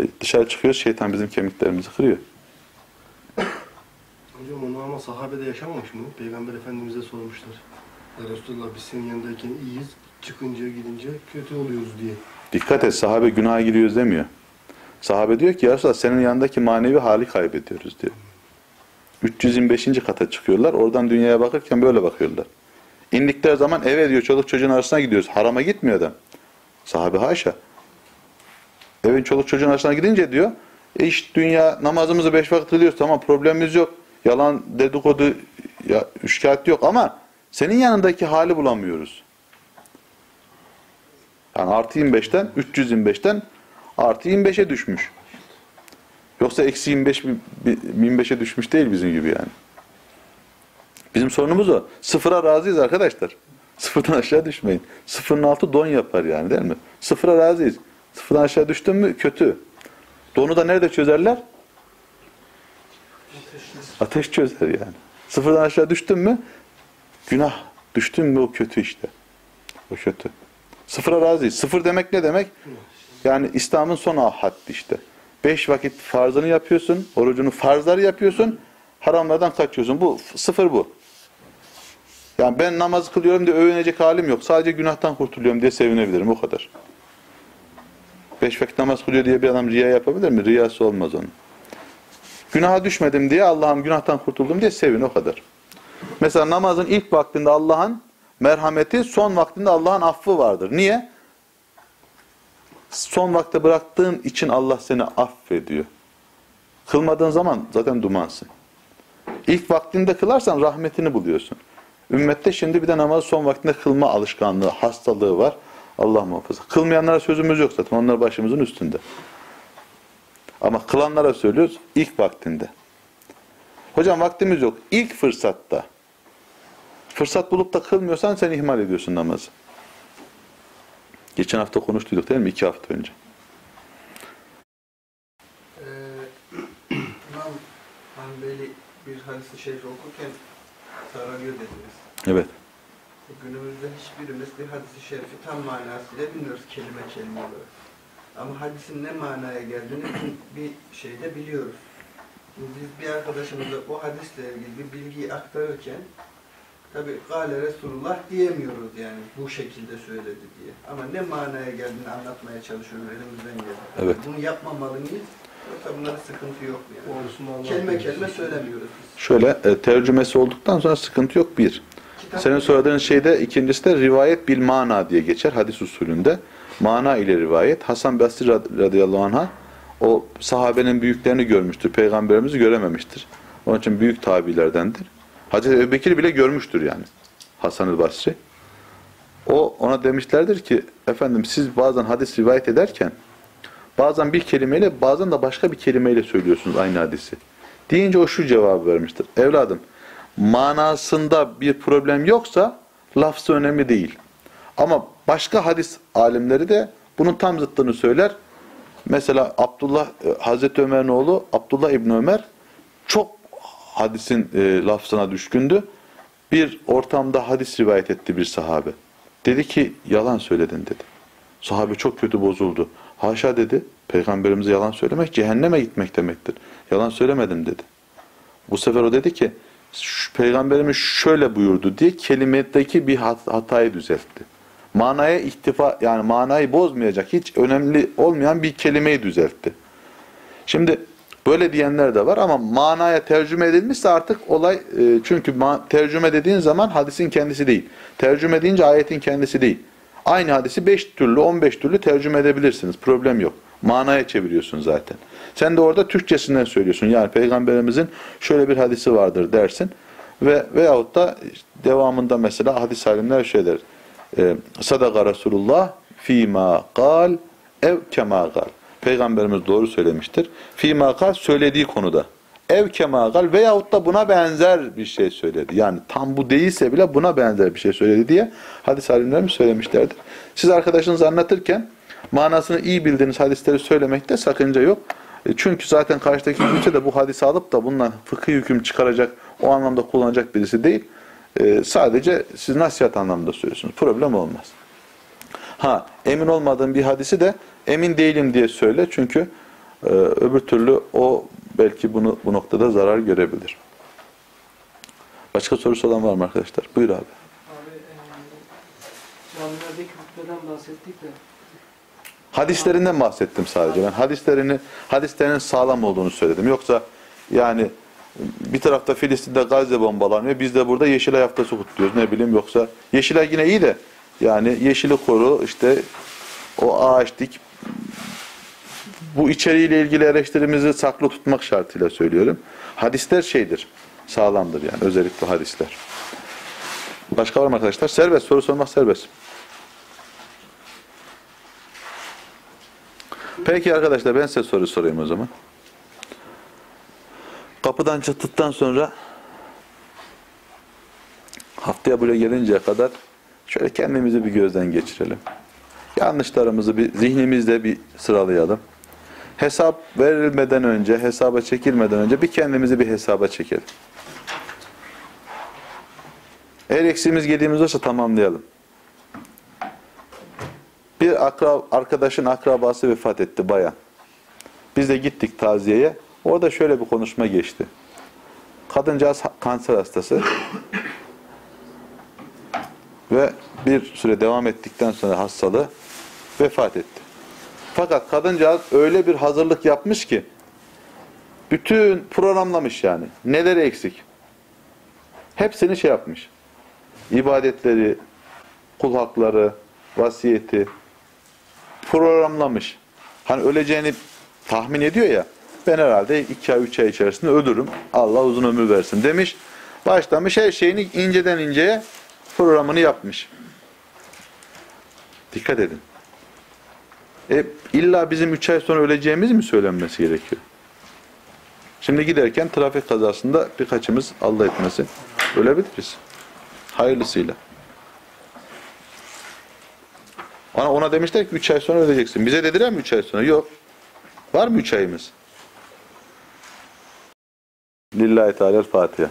E, dışarı çıkıyoruz şeytan bizim kemiklerimizi kırıyor. Hocam onu ama sahabede yaşamamış mı? Peygamber Efendimiz'e sormuşlar. Ya Resulullah biz senin yanındayken iyiyiz, çıkınca gidince kötü oluyoruz diye. Dikkat et sahabe günaha giriyoruz demiyor. Sahabe diyor ki ya Resulallah senin yanındaki manevi hali kaybediyoruz diyor. 325. kata çıkıyorlar. Oradan dünyaya bakırken böyle bakıyorlar. İndikleri zaman eve diyor çoluk çocuğun arasına gidiyoruz. Harama gitmiyor adam. Sahabe haşa. Evin çoluk çocuğun arasına gidince diyor e işte dünya namazımızı beş vakit kılıyoruz tamam problemimiz yok. Yalan dedikodu ya, şikayet yok ama senin yanındaki hali bulamıyoruz. Yani artı 25'ten 325'ten artı 25'e düşmüş. Yoksa eksi 25 25'e düşmüş değil bizim gibi yani. Bizim sorunumuz o. Sıfıra razıyız arkadaşlar. Sıfırdan aşağı düşmeyin. Sıfırın altı don yapar yani değil mi? Sıfıra razıyız. Sıfırdan aşağı düştün mü kötü. Donu da nerede çözerler? Ateş çözer yani. Sıfırdan aşağı düştün mü günah. Düştün mü o kötü işte. O kötü. Sıfıra razıyız. Sıfır demek ne demek? Yani İslam'ın son haddi işte. Beş vakit farzını yapıyorsun, orucunu farzları yapıyorsun, haramlardan kaçıyorsun. Bu sıfır bu. Yani ben namaz kılıyorum diye övünecek halim yok. Sadece günahtan kurtuluyorum diye sevinebilirim. O kadar. Beş vakit namaz kılıyor diye bir adam riya yapabilir mi? Riyası olmaz onun. Günaha düşmedim diye Allah'ım günahtan kurtuldum diye sevin o kadar. Mesela namazın ilk vaktinde Allah'ın merhameti, son vaktinde Allah'ın affı vardır. Niye? Son vakte bıraktığın için Allah seni affediyor. Kılmadığın zaman zaten dumansın. İlk vaktinde kılarsan rahmetini buluyorsun. Ümmette şimdi bir de namazı son vaktinde kılma alışkanlığı, hastalığı var. Allah muhafaza. Kılmayanlara sözümüz yok zaten. Onlar başımızın üstünde. Ama kılanlara söylüyoruz ilk vaktinde. Hocam vaktimiz yok. İlk fırsatta. Fırsat bulup da kılmıyorsan sen ihmal ediyorsun namazı. Geçen hafta konuştuyduk değil mi? İki hafta önce. Ee, İmam Hanbeli bir hadis-i şerif okurken sararıyor dediniz. Evet. Günümüzde hiçbirimiz bir hadis-i şerifi tam manasıyla bilmiyoruz kelime kelime olarak. Ama hadisin ne manaya geldiğini bir şeyde biliyoruz. Biz bir arkadaşımıza o hadisle ilgili bir bilgiyi aktarırken tabi gale Resulullah diyemiyoruz yani bu şekilde söyledi diye. Ama ne manaya geldiğini anlatmaya çalışıyoruz elimizden geldi. Evet. Bunu yapmamalı mıyız? Yoksa bunların sıkıntı yok mu yani? Kelime kelime söylemiyoruz biz. Şöyle e, tercümesi olduktan sonra sıkıntı yok bir. Senin söylediğin şeyde ikincisi de rivayet bil mana diye geçer hadis usulünde. Mana ile rivayet. Hasan Basri rad- radıyallahu anh'a o sahabenin büyüklerini görmüştür. Peygamberimizi görememiştir. Onun için büyük tabilerdendir. Hazreti Ebubekir bile görmüştür yani. Hasan-ı Basri. O ona demişlerdir ki efendim siz bazen hadis rivayet ederken bazen bir kelimeyle bazen de başka bir kelimeyle söylüyorsunuz aynı hadisi. Deyince o şu cevabı vermiştir. Evladım manasında bir problem yoksa lafzı önemli değil. Ama başka hadis alimleri de bunun tam zıttını söyler. Mesela Abdullah e, Hazreti Ömer'in oğlu Abdullah İbni Ömer çok hadisin e, lafzına düşkündü. Bir ortamda hadis rivayet etti bir sahabe. Dedi ki yalan söyledin dedi. Sahabe çok kötü bozuldu. Haşa dedi. Peygamberimize yalan söylemek cehenneme gitmek demektir. Yalan söylemedim dedi. Bu sefer o dedi ki "Şu peygamberimiz şöyle buyurdu diye kelimedeki bir hat- hatayı düzeltti. Manaya ihtifa yani manayı bozmayacak hiç önemli olmayan bir kelimeyi düzeltti. Şimdi böyle diyenler de var ama manaya tercüme edilmişse artık olay e, çünkü tercüme dediğin zaman hadisin kendisi değil. Tercüme deyince ayetin kendisi değil. Aynı hadisi 5 türlü 15 türlü tercüme edebilirsiniz. Problem yok. Manaya çeviriyorsun zaten. Sen de orada Türkçesinden söylüyorsun. Yani peygamberimizin şöyle bir hadisi vardır dersin. Ve veyahut da devamında mesela hadis alimler şöyle der. E, Sadaka Resulullah fîmâ kal ev kemâ kal. Peygamberimiz doğru söylemiştir. Fîmâ kal söylediği konuda. Ev kemâ kal veyahut da buna benzer bir şey söyledi. Yani tam bu değilse bile buna benzer bir şey söyledi diye hadis alimlerimiz söylemişlerdir. Siz arkadaşınızı anlatırken manasını iyi bildiğiniz hadisleri söylemekte sakınca yok. E, Çünkü zaten karşıdaki kimse de bu hadisi alıp da bundan fıkıh hüküm çıkaracak, o anlamda kullanacak birisi değil. E, sadece siz nasihat anlamında söylüyorsunuz. Problem olmaz. Ha, emin olmadığın bir hadisi de emin değilim diye söyle. Çünkü Ee, öbür türlü o belki bunu bu noktada zarar görebilir. Başka sorusu olan var mı arkadaşlar? Buyur abi. Abi eee camilerdeki hutbeden bahsettik de Hadislerinden bahsettim sadece. Ben hadislerini hadislerinin sağlam olduğunu söyledim. Yoksa yani bir tarafta Filistin'de Gazze bombalanıyor. Biz de burada Yeşilay haftası kutluyoruz. Ne bileyim yoksa Yeşilay yine iyi de yani Yeşili koru işte o ağaç dik bu içeriğiyle ilgili eleştirimizi saklı tutmak şartıyla söylüyorum. Hadisler şeydir. Sağlamdır yani. Özellikle hadisler. Başka var mı arkadaşlar? Serbest. Soru sormak serbest. Peki arkadaşlar ben size soru sorayım o zaman. Kapıdan çıktıktan sonra haftaya buraya gelinceye kadar şöyle kendimizi bir gözden geçirelim. Yanlışlarımızı bir zihnimizde bir sıralayalım. Hesap verilmeden önce, hesaba çekilmeden önce bir kendimizi bir hesaba çekelim. Eğer eksiğimiz gediğimiz olsa tamamlayalım. Bir akra, arkadaşın akrabası vefat etti bayan. Biz de gittik taziyeye. Orada şöyle bir konuşma geçti. Kadıncağız kanser hastası. Ve bir süre devam ettikten sonra hastalığı vefat etti. Fakat kadıncağız öyle bir hazırlık yapmış ki bütün programlamış yani. Neleri eksik? Hepsini şey yapmış. İbadetleri, kul hakları, vasiyeti programlamış. Hani öleceğini tahmin ediyor ya. Ben herhalde iki ay, üç ay içerisinde ölürüm. Allah uzun ömür versin demiş. Başlamış her şeyini inceden inceye programını yapmış. Dikkat edin. E, illa bizim üç ay sonra öleceğimiz mi söylenmesi gerekiyor? Şimdi giderken trafik kazasında birkaçımız Allah etmesin ölebiliriz. Hayırlısıyla. Ona, ona demişler ki 3 ay sonra ödeyeceksin. Bize dediler mi 3 ay sonra? Yok. Var mı 3 ayımız? Lillahi Teala Fatiha.